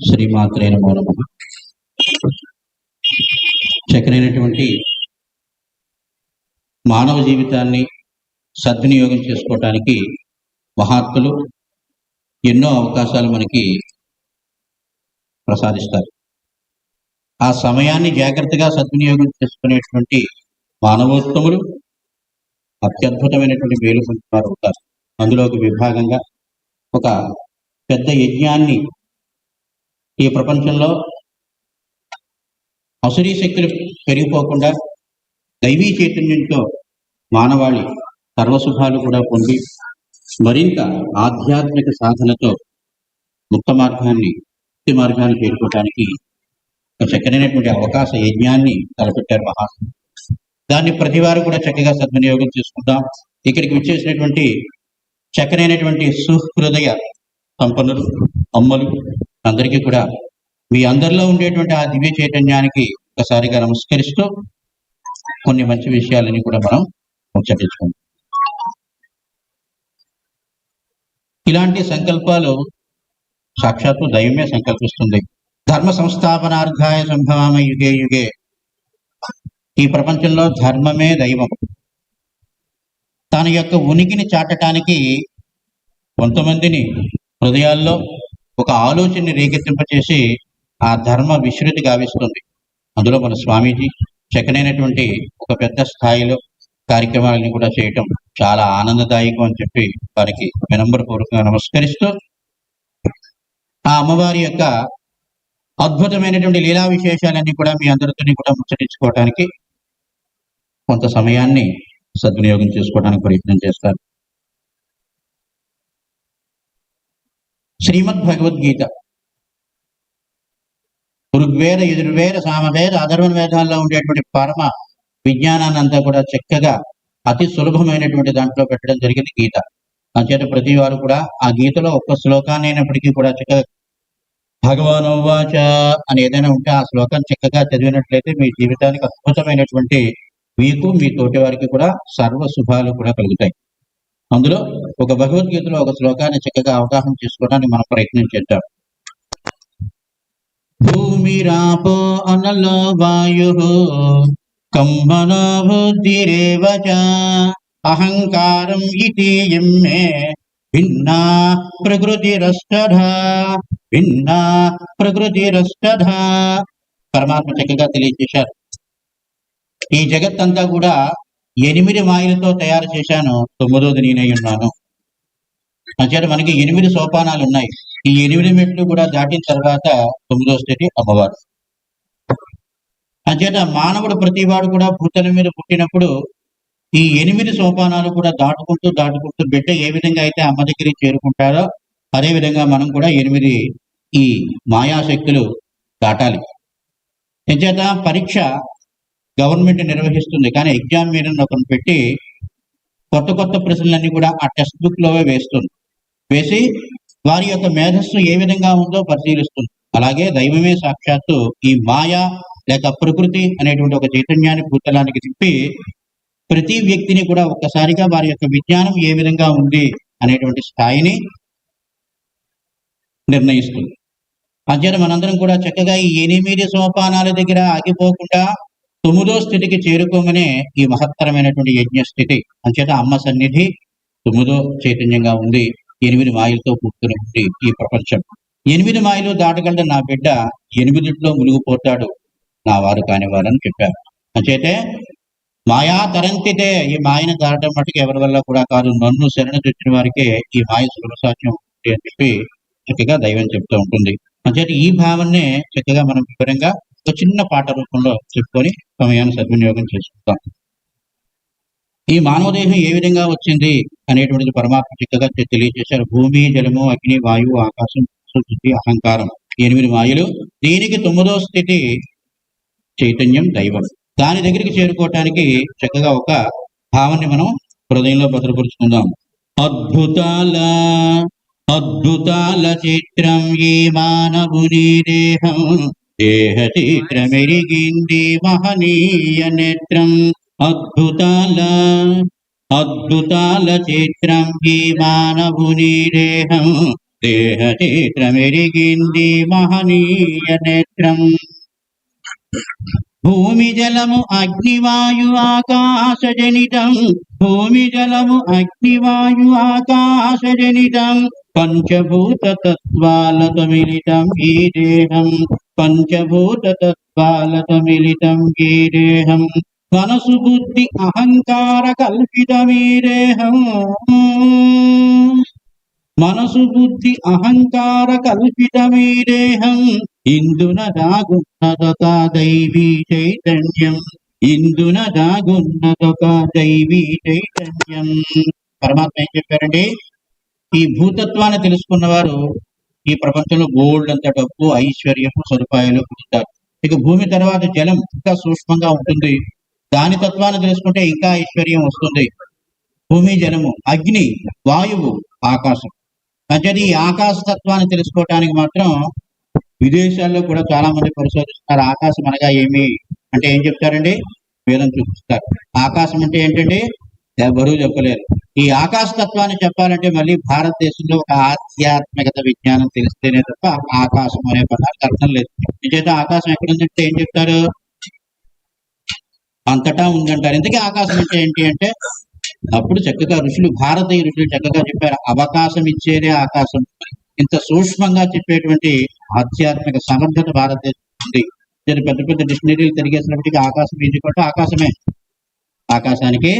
శ్రీమాత్రే నమో. నమ చక్కనైనటువంటి మానవ జీవితాన్ని సద్వినియోగం చేసుకోవటానికి మహాత్ములు ఎన్నో అవకాశాలు మనకి ప్రసాదిస్తారు. ఆ సమయాన్ని జాగ్రత్తగా సద్వినియోగం చేసుకునేటువంటి మానవోత్తములు అత్యద్భుతమైనటువంటి మేలు పొందుతారు అవుతారు అందులో ఒక విభాగంగా ఒక పెద్ద యజ్ఞాన్ని ఈ ప్రపంచంలో అసురీ శక్తులు పెరిగిపోకుండా దైవీ చైతన్యంతో మానవాళి సర్వసుఖాలు కూడా పొంది మరింత ఆధ్యాత్మిక సాధనతో ముక్త మార్గాన్ని ముక్తి మార్గాన్ని చేరుకోవడానికి ఒక చక్కనైనటువంటి అవకాశ యజ్ఞాన్ని తలపెట్టారు మహాత్ములు. దాన్ని ప్రతి వారు కూడా చక్కగా సద్వినియోగం చేసుకుందాం. ఇక్కడికి విచ్చేసినటువంటి చక్కనైనటువంటి సుహృదయ సంపన్నులు అమ్మలు అందరికీ కూడా మీ అందరిలో ఉండేటువంటి ఆ దివ్య చైతన్యానికి ఒకసారిగా నమస్కరిస్తూ కొన్ని మంచి విషయాలని కూడా మనం ముచ్చటించుకుందాం. ఇలాంటి సంకల్పాలు సాక్షాత్తు దైవమే సంకల్పిస్తుంది. ధర్మ సంస్థాపనార్థాయ సంభవామ యుగే యుగే. ఈ ప్రపంచంలో ధర్మమే దైవం. తన యొక్క ఉనికిని చాటటానికి కొంతమందిని హృదయాల్లో ఒక ఆలోచనని రేకెత్తింపచేసి ఆ ధర్మ విశ్రుతి గావిస్తుంది. అందులో మన స్వామీజీ చక్కనైనటువంటి ఒక పెద్ద స్థాయిలో కార్యక్రమాలని కూడా చేయటం చాలా ఆనందదాయకం అని చెప్పి వారికి వినంబరపూర్వకంగా నమస్కరిస్తూ ఆ అమ్మవారి యొక్క అద్భుతమైనటువంటి లీలా విశేషాలన్నీ కూడా మీ అందరితోని కూడా ముచ్చటించుకోవడానికి కొంత సమయాన్ని సద్వినియోగం చేసుకోవడానికి ప్రయత్నం చేస్తారు శ్రీమద్ భగవద్గీత ఋగ్వేద యజుర్వేద సామవేద అధర్వణ వేదాల్లో ఉండేటువంటి పరమ విజ్ఞానాన్ని అంతా కూడా చక్కగా అతి సులభమైనటువంటి దాంట్లో పెట్టడం జరిగింది గీత. అంచేత ప్రతి వారు కూడా ఆ గీతలో ఒక్క శ్లోకాన్ని అయినప్పటికీ కూడా చక్కగా భగవాన్ ఉవాచ అని ఏదైనా ఉంటే ఆ శ్లోకాన్ని చక్కగా చదివినట్లయితే మీ జీవితానికి అద్భుతమైనటువంటి మీకు మీ తోటి వారికి కూడా సర్వ శుభాలు కూడా కలుగుతాయి. అందులో ఒక భగవద్గీతలో ఒక శ్లోకాన్ని చక్కగా అవగాహన చేసుకోవడానికి మనం ప్రయత్నం చేద్దాం. భూమిరాపో అనలో వాయు కంబనో బుద్ధిరేవ అహంకారం ఇతి మే భిన్నా ప్రకృతిరష్టధ భిన్నా ప్రకృతిరష్టధ. పరమాత్మ చక్కగా తెలియజేశారు. ఈ జగత్తంతా కూడా ఎనిమిది మాయలతో తయారు చేశాను. తొమ్మిదోది నేనై ఉన్నాను. అంచేత మనకి ఎనిమిది సోపానాలు ఉన్నాయి. ఈ ఎనిమిది మెట్లు కూడా దాటిన తర్వాత తొమ్మిదో స్థితి అమ్మవారు. అంచేత మానవుడు ప్రతివాడు కూడా భూతల మీద పుట్టినప్పుడు ఈ ఎనిమిది సోపానాలు కూడా దాటుకుంటూ దాటుకుంటూ బిడ్డ ఏ విధంగా అయితే అమ్మ దగ్గరికి చేరుకుంటారో అదే విధంగా మనం కూడా ఎనిమిది ఈ మాయాశక్తులు దాటాలి. అంచేత పరీక్ష గవర్నమెంట్ నిర్వహిస్తుంది. కానీ ఎగ్జామ్ మీద ఒకరిని పెట్టి కొత్త కొత్త ప్రశ్నలన్నీ కూడా ఆ టెక్స్ట్ బుక్ లోవే వేస్తుంది. వేసి వారి యొక్క మేధస్సు ఏ విధంగా ఉందో పరిశీలిస్తుంది. అలాగే దైవమే సాక్షాత్తు ఈ మాయ లేక ప్రకృతి అనేటువంటి ఒక చైతన్యాన్ని భూతలానికి తిప్పి ప్రతి వ్యక్తిని కూడా ఒక్కసారిగా వారి యొక్క విజ్ఞానం ఏ విధంగా ఉంది అనేటువంటి స్థాయిని నిర్ణయిస్తుంది. అంచేత మనందరం కూడా చక్కగా ఈ ఎనిమిది సోపానాల దగ్గర ఆగిపోకుండా తొమ్మిదో స్థితికి చేరుకోమనే ఈ మహత్తరమైనటువంటి యజ్ఞ స్థితి అంచేత అమ్మ సన్నిధి తొమ్మిదో చైతన్యంగా ఉంది. ఎనిమిది మాయలతో కూర్చుని ఉంది ఈ ప్రపంచం. ఎనిమిది మాయలు దాటగలడు నా బిడ్డ ఎనిమిదిట్లో మునిగిపోతాడు. నా వారు కానివారని చెప్పారు. అంచేతే మాయా తరంతితే ఈ మాయను దాటం మటుకు ఎవరి వల్ల కూడా కాదు. నన్ను శరణ తెచ్చిన వారికే ఈ మాయ సులభసాధ్యం ఉంటుంది అని చెప్పి చక్కగా దైవం చెప్తూ ఉంటుంది. అంచేత ఈ భావన్నే చక్కగా మనం వివరంగా ఒక చిన్న పాట రూపంలో చెప్పుకొని సమయాన్ని సద్వినియోగం చేసుకుంటాం ఈ మానవదేహం ఏ విధంగా వచ్చింది అనేటువంటిది పరమాత్మ చక్కగా తెలియజేశారు. భూమి జలము అగ్ని వాయువు ఆకాశం శుద్ధి అహంకారం. ఎనిమిది మాయలు. దీనికి తొమ్మిదో స్థితి చైతన్యం దైవం. దాని దగ్గరికి చేరుకోవటానికి చక్కగా ఒక భావాన్ని మనం హృదయంలో భద్రపరుచుకుందాం. అద్భుతాల అద్భుతాల చిత్రం ఈ మానవుని దేహం. దేహతిక్రమిరిగింది మహనీయ నేత్రం. అద్భుతాల అద్భుతాల చిత్రం ఈ మానవుని దేహం. దేహతిక్రమిరిగింది మహనీయ నేత్రం. భూమి జలము అగ్నివాయు ఆకాశ జనితం భూమి జలము అగ్నివాయు ఆకాశ జనితం పంచభూత తత్వాలతో మిలితం ఈ దేహం. పంచభూత తత్వాలతో మిలితం ఈ మనసు బుద్ధి అహంకార కల్పితమీరేహం. మనసు బుద్ధి అహంకార కల్పితమీరేహం. ఇందున దాగున్నదొక దైవీ చైతన్యం. ఇందున దాగున్నదొక దైవీ చైతన్యం. పరమాత్మ ఏం చెప్పారండి ఈ భూతత్వాన్ని తెలుసుకున్న వారు ఈ ప్రపంచంలో గోల్డ్ అంత డబ్బు ఐశ్వర్యము సదుపాయాలు పొందుతారు ఇక భూమి తర్వాత జలం ఇంకా సూక్ష్మంగా ఉంటుంది. దాని తత్వాన్ని తెలుసుకుంటే ఇంకా ఐశ్వర్యం వస్తుంది. భూమి జలము అగ్ని వాయువు ఆకాశం. అంటే ఈ ఆకాశ తత్వాన్ని తెలుసుకోవటానికి మాత్రం విదేశాల్లో కూడా చాలా మంది పరిశోధిస్తున్నారు. ఆకాశం అనగా ఏమి? అంటే ఏం చెప్తారండి? వేదం చూపిస్తారు. ఆకాశం అంటే ఏంటంటే ఎవరూ చెప్పలేరు. ఈ ఆకాశ తత్వాన్ని చెప్పాలంటే మళ్ళీ భారతదేశంలో ఒక ఆధ్యాత్మికత విజ్ఞానం తెలిస్తేనే తప్ప ఆకాశం అనే పదానికి అర్థం లేదు. నిజేత ఆకాశం ఎక్కడుందంటే ఏం చెప్తారు? అంతటా ఉందంటారు. ఇంతకీ ఆకాశం అంటే ఏంటి అంటే అప్పుడు చక్కగా ఋషులు భారతీయ ఋషులు చక్కగా చెప్పారు అవకాశం ఇచ్చేదే ఆకాశం. ఇంత సూక్ష్మంగా చెప్పేటువంటి ఆధ్యాత్మిక సమర్థత భారతదేశం ఉంది. నేను పెద్ద పెద్ద డిక్షనరీలు తిరిగేసినప్పటికీ ఆకాశం ఇది కూడా ఆకాశమే. ఆకాశానికి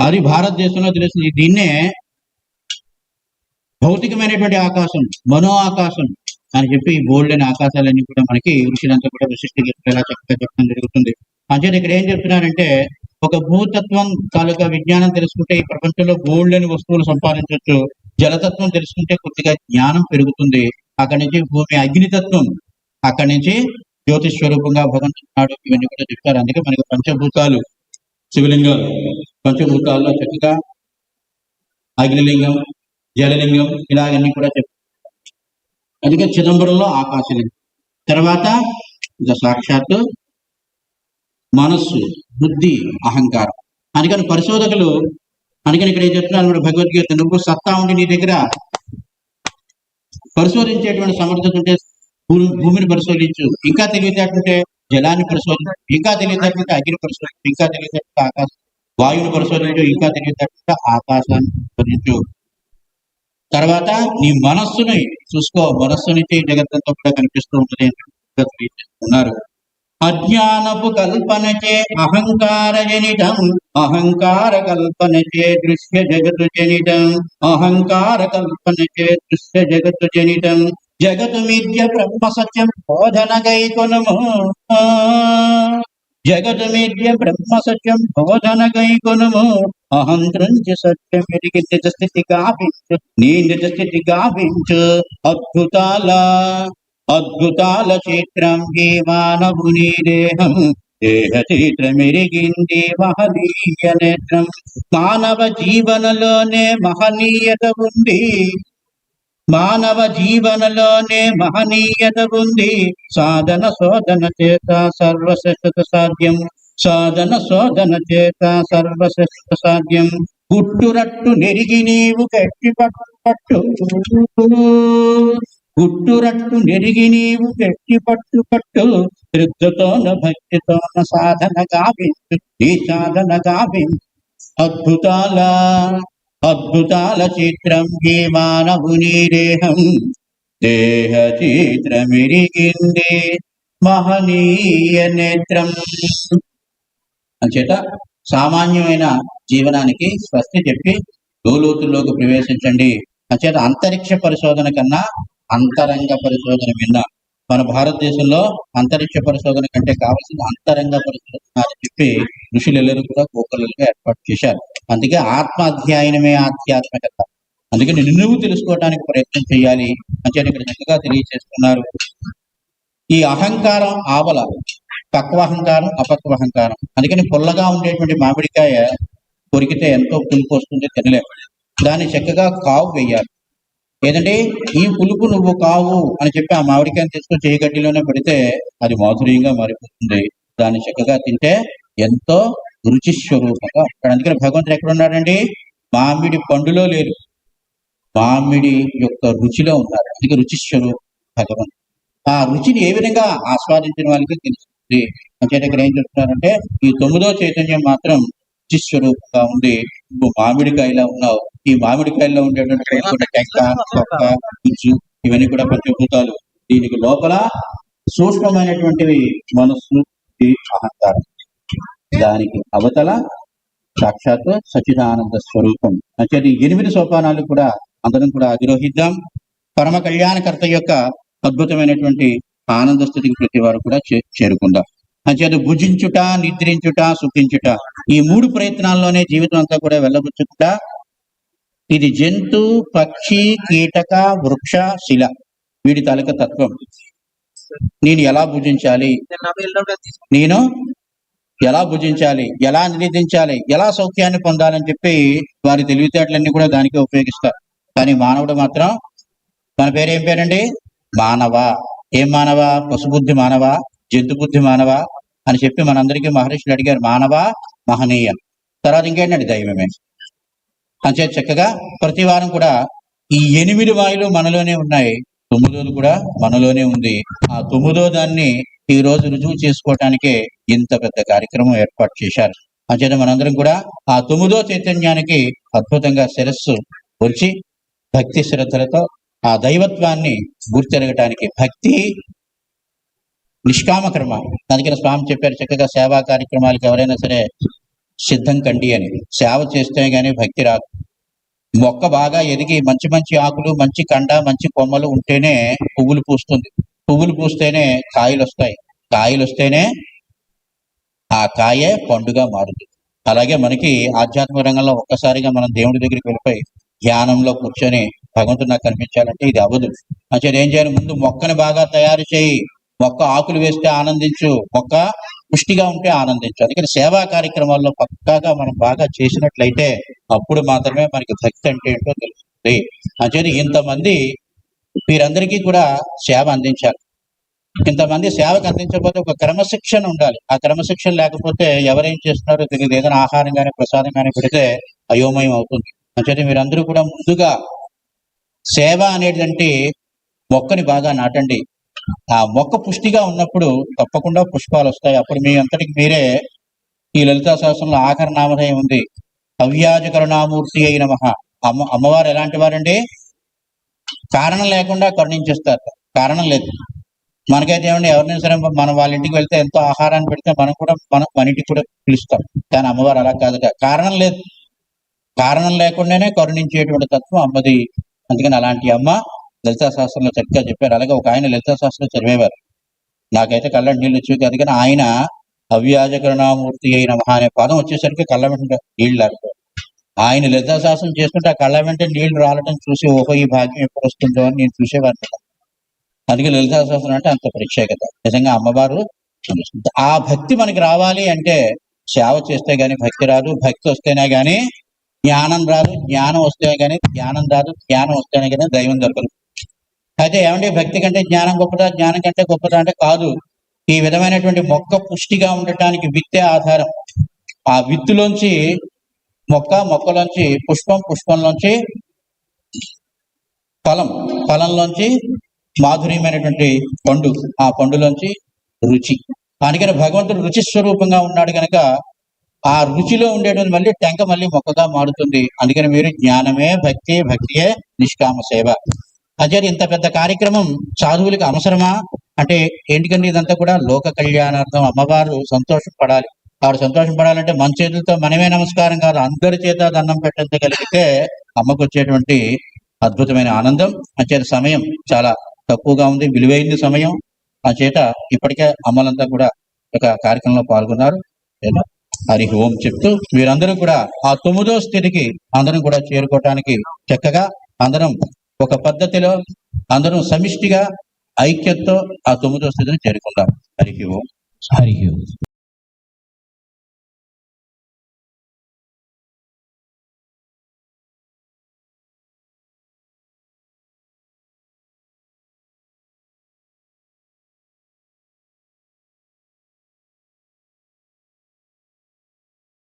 అది భారతదేశంలో తెలిసింది దీన్నే భౌతికమైనటువంటి ఆకాశం మనో ఆకాశం అని చెప్పి గోల్డ్ అనే ఆకాశాలన్నీ కూడా మనకి ఋషులంతా కూడా విశిష్ట చెప్పేలా చక్కగా చెప్పడం జరుగుతుంది. అంచేత ఇక్కడ ఏం చెప్తున్నారంటే ఒక భూతత్వం కాలుక విజ్ఞానం తెలుసుకుంటే ఈ ప్రపంచంలో గోల్డ్ అని వస్తువులు సంపాదించవచ్చు జలతత్వం తెలుసుకుంటే కొద్దిగా జ్ఞానం పెరుగుతుంది. అక్కడి నుంచి భూమి అగ్నితత్వం అక్కడి నుంచి జ్యోతిష్ స్వరూపంగా భగవంతుడు ఇవన్నీ కూడా చెప్తారు. అందుకే మనకి పంచభూతాలు శివలింగాలు. పంచభూతాల్లో చక్కగా అగ్నిలింగం జలలింగం ఇలాగన్నీ కూడా చెప్ అందుకే చిదంబరంలో ఆకాశలింగం. తర్వాత ఇక సాక్షాత్తు మనస్సు బుద్ధి అహంకారం. అందుకని పరిశోధకులు అందుకని ఇక్కడ ఏం చెప్తున్నారు అనమాట భగవద్గీత నువ్వు సత్తా ఉండి నీ దగ్గర పరిశోధించేటువంటి సమర్థత ఉంటే భూమిని పరిశోధించు. ఇంకా తెలివితేటంటే జలాన్ని పరిశోధించు. ఇంకా తెలివితేటంటే అగ్ని పరిశోధించు. ఇంకా తెలివితేటంటే ఆకాశం. వాయువుని పరిశోధించు ఇంకా తెలివితేటంటే ఆకాశాన్ని పరిశోధించు తర్వాత నీ మనస్సుని చూసుకో. మనస్సు నుంచి ఈ కూడా కనిపిస్తూ ఉంటుంది ఉన్నారు తెలియజేస్తున్నారు. అజ్ఞానపు కల్పనచే అహంకార జనితం అహంకార కల్పనచే దృశ్య జగతు జనితం. అహంకార కల్పనచే దృశ్య జగతు జనితం. జగతు మిథ్య బ్రహ్మ సత్యం బోధన గైకొనము జగతు మిథ్య బ్రహ్మ సత్యం బోధన గైకొనము అహంత్రించి సత్యం ఎరిగి నిజ స్థితి గావించు నీ నిజ స్థితి గావించు అద్భుతాల అద్భుతాల చిత్రం ఈ మానవుని దేహం దేహ? చిత్రమిరిగింది మహనీయ నేత్రం. మానవ జీవనలోనే మహనీయత ఉంది. మానవ జీవనలోనే మహనీయత ఉంది సాధన శోధన చేత సర్వశ్రేష్ఠత సాధ్యం. సాధన శోధన చేత సర్వశ్రేష్ఠత సాధ్యం. గుట్టురట్టు నెరిగి నీవు గట్టి పట్టు గుట్టురట్టు నెరిగి నీవు గట్టి పట్టు పట్టు శ్రద్ధతోన భక్తితోన సాధన గావించు ఈ సాధన గావించు అద్భుతాల అద్భుతాల చిత్రం ఈ మానవుని దేహం దేహ చిత్రమిరిగింది మహనీయ నేత్రం అంచేత సామాన్యమైన జీవనానికి స్వస్తి చెప్పి లోతుల్లోకి ప్రవేశించండి. అంచేత అంతరిక్ష పరిశోధన కన్నా అంతరంగ పరిశోధన విన్న మన భారతదేశంలో అంతరిక్ష పరిశోధన కంటే కావాల్సిన అంతరంగ పరిశోధన అని చెప్పి ఋషులెల్లరూ కూడా గోకులుగా ఏర్పాటు చేశారు. అందుకే ఆత్మ అధ్యయనమే ఆధ్యాత్మికత అందుకని నువ్వు తెలుసుకోవడానికి ప్రయత్నం చేయాలి అని చెప్పి ఇక్కడ చక్కగా తెలియజేస్తున్నారు. ఈ అహంకారం ఆవల పక్వాహంకారం అపక్వాహంకారం అందుకని పుల్లగా ఉండేటువంటి మామిడికాయ కొరికితే ఎంతో పులుపు వస్తుంది తినలేము దాన్ని చక్కగా కావు వేయాలి. ఏదంటే ఈ పులుపు నువ్వు కావు అని చెప్పి ఆ మామిడికాయని తీసుకొని చేయగడ్డిలోనే పెడితే అది మాధుర్యంగా మారిపోతుంది. దాన్ని చక్కగా తింటే ఎంతో రుచి స్వరూపంగా. ఉంటాడు అందుకని భగవంతుడు ఎక్కడ ఉన్నాడండి మామిడి పండులో లేరు మామిడి యొక్క రుచిలో ఉన్నారు అందుకే రుచి స్వరూపం భగవంతుడు. ఆ రుచిని ఏ విధంగా ఆస్వాదించిన వాళ్ళకి తెలుస్తుంది అంచేత ఇక్కడ ఏం చెప్తున్నారంటే ఈ తొమ్మిదో చైతన్యం మాత్రం రుచి స్వరూపంగా ఉంది. నువ్వు మామిడికాయలా ఉన్నావు. ఈ మామిడికాయల్లో ఉండేటువంటి టెక్క తొక్క గుజ్జు ఇవన్నీ కూడా పంచభూతాలు దీనికి లోపల సూక్ష్మమైనటువంటివి మనస్సు అహంకారం. దానికి అవతల సాక్షాత్ సచిదానంద స్వరూపం. అంటే ఈ ఎనిమిది సోపానాలు కూడా అందరం కూడా అధిరోహిద్దాం. పరమ కళ్యాణకర్త యొక్క అద్భుతమైనటువంటి ఆనంద స్థితికి ప్రతి వారు కూడా చేరుకుందాం. అంచేది భుజించుట నిద్రించుట సుఖించుట ఈ మూడు ప్రయత్నాల్లోనే జీవితం అంతా కూడా వెళ్ళబుచ్చుకుంటా. ఇది జంతు పక్షి కీటక వృక్ష శిల వీడి తాలూకా తత్వం. నేను ఎలా భుజించాలి. నేను ఎలా భుజించాలి? ఎలా నివేదించాలి ఎలా సౌఖ్యాన్ని పొందాలని చెప్పి వారి తెలివితేటలన్నీ కూడా దానికి ఉపయోగిస్తారు. కానీ మానవుడు మాత్రం మన పేరు ఏం పేరండి? మానవ. ఏం మానవ? పశుబుద్ధి మానవ? జంతు బుద్ధి మానవ? అని చెప్పి మనందరికీ మహర్షులు అడిగారు. మానవ మహనీయ. తర్వాత ఇంకేంటండి దైవమే? అంచే చక్కగా ప్రతి వారం కూడా ఈ ఎనిమిది వాయులు మనలోనే ఉన్నాయి. తొమ్మిదోది కూడా మనలోనే ఉంది. ఆ తొమ్మిదో దాన్ని ఈ రోజు రుజువు చేసుకోవటానికే ఇంత పెద్ద కార్యక్రమం ఏర్పాటు చేశారు. అంచేత మనందరం కూడా ఆ తొమ్మిదో చైతన్యానికి అద్భుతంగా శిరస్సు వచ్చి భక్తి శ్రద్ధలతో ఆ దైవత్వాన్ని గుర్తెరగటానికి భక్తి నిష్కామ కర్మ. అందుకని స్వామి చెప్పారు చక్కగా సేవా కార్యక్రమాలకు ఎవరైనా సరే సిద్ధం కండి అని. సేవ చేస్తే గానీ భక్తి రాదు. మొక్క బాగా ఎదిగి మంచి మంచి ఆకులు మంచి కండ మంచి కొమ్మలు ఉంటేనే పువ్వులు పూస్తుంది. పువ్వులు పూస్తేనే కాయలు వస్తాయి కాయలు వస్తేనే ఆ కాయే పండుగ మారుతుంది. అలాగే మనకి ఆధ్యాత్మిక రంగంలో ఒక్కసారిగా మనం దేవుడి దగ్గరికి వెళ్ళిపోయి ధ్యానంలో కూర్చొని భగవంతుడు నాకు కనిపించాలంటే ఇది అవ్వదు. అంటే ఏం చేయాలి ముందు మొక్కని బాగా తయారు చేయి. మొక్క ఆకులు వేస్తే ఆనందించు. మొక్క పుష్టిగా ఉంటే ఆనందించు. అందుకని సేవా కార్యక్రమాల్లో పక్కాగా మనం బాగా చేసినట్లయితే అప్పుడు మాత్రమే మనకి భక్తి అంటే ఏంటో తెలుస్తుంది. అంటే ఇంతమంది వీరందరికీ కూడా సేవ అందించాలి. ఇంతమంది సేవకు అందించకపోతే ఒక క్రమశిక్షణ ఉండాలి. ఆ క్రమశిక్షణ లేకపోతే ఎవరేం చేస్తున్నారో తెలియదు. ఏదైనా ఆహారం కానీ ప్రసాదం కానీ పెడితే అయోమయం అవుతుంది. అంటే మీరందరూ కూడా ముందుగా సేవ అనేటువంటి మొక్కని బాగా నాటండి. ఆ మొక్క పుష్టిగా ఉన్నప్పుడు తప్పకుండా పుష్పాలు వస్తాయి. అప్పుడు మీ అంతటికి మీరే ఈ లలితా శాస్త్రంలో ఆఖరి నామధేయం ఉంది. అవ్యాజ కరుణామూర్తి అయిన మహా అమ్మ అమ్మవారు ఎలాంటి వారండి? కారణం లేకుండా కరుణించేస్తారు. కారణం లేదు. మనకైతే ఏమండి ఎవరినైనా సరే మనం వాళ్ళ ఇంటికి వెళ్తే ఎంతో ఆహారాన్ని పెడితే మనం కూడా మనం మన ఇంటికి కూడా పిలుస్తాం. కానీ అమ్మవారు అలా కాదు కారణం లేదు. కారణం లేకుండానే కరుణించేటువంటి తత్వం అమ్మది. అందుకని అలాంటి అమ్మ లలితా శాస్త్రంలో చక్కగా చెప్పారు. అలాగే ఒక ఆయన లలితా శాస్త్రం చదివేవారు. నాకైతే కళ్ళ నీళ్ళు వచ్చేవి కాదు. కానీ ఆయన అవ్యాజకరణామూర్తి అయిన మహా అనే పదం వచ్చేసరికి కళ్ళ వెంట నీళ్ళు లేకపోయారు ఆయన లలిత శాస్త్రం చేస్తుంటే ఆ కళ్ళ వెంట నీళ్ళు రాలటం చూసి ఓహో ఈ భాగ్యం ఎప్పుడు వస్తుందో అని నేను చూసేవాడిని అందుకే లలిత శాస్త్రం అంటే అంత ప్రత్యేకత. నిజంగా అమ్మవారు ఆ భక్తి మనకి రావాలి అంటే సేవ చేస్తే గాని భక్తి రాదు. భక్తి వస్తేనే గాని జ్ఞానం రాదు. జ్ఞానం వస్తేనే గాని జ్ఞానం రాదు. జ్ఞానం వస్తేనే గాని దైవం దొరకదు అయితే ఏమంటే భక్తి కంటే జ్ఞానం గొప్పదా? జ్ఞానం కంటే గొప్పదా అంటే కాదు. ఈ విధమైనటువంటి మొక్క పుష్టిగా ఉండటానికి విత్తే ఆధారం. ఆ విత్తులోంచి మొక్క మొక్కలోంచి పుష్పం పుష్పంలోంచి ఫలం ఫలంలోంచి మాధుర్యమైనటువంటి పండు ఆ పండులోంచి రుచి. అందుకని భగవంతుడు రుచి స్వరూపంగా ఉన్నాడు కనుక ఆ రుచిలో ఉండేటువంటి మళ్ళీ టెంక మళ్ళీ మొక్కగా మారుతుంది. అందుకని మీరు జ్ఞానమే భక్తి భక్తియే నిష్కామ సేవ. అజర్ ఇంత పెద్ద కార్యక్రమం సాధువులకు అవసరమా? అంటే ఏంటికంటే ఇదంతా కూడా లోక కళ్యాణార్థం. అమ్మవారు సంతోషపడాలి. ఆవిడ సంతోషం పడాలంటే మన చేతులతో మనమే నమస్కారం కాదు అందరి చేత దండం పెట్టగలిగితే అమ్మకు వచ్చేటువంటి అద్భుతమైన ఆనందం. అంచేత సమయం చాలా తక్కువగా ఉంది. విలువైంది సమయం. ఆ చేత ఇప్పటికే అమ్మలంతా కూడా ఒక కార్యక్రమంలో పాల్గొన్నారు. హరి ఓం చెప్తూ మీరందరూ కూడా ఆ తొమ్మిదో స్థితికి అందరం కూడా చేరుకోవటానికి చక్కగా అందరం ఒక పద్ధతిలో అందరం సమిష్టిగా ఐక్యతతో ఆ తొమ్మిదో స్థితిని చేరుకుందాం. హరి ఓం. హరి ఓం.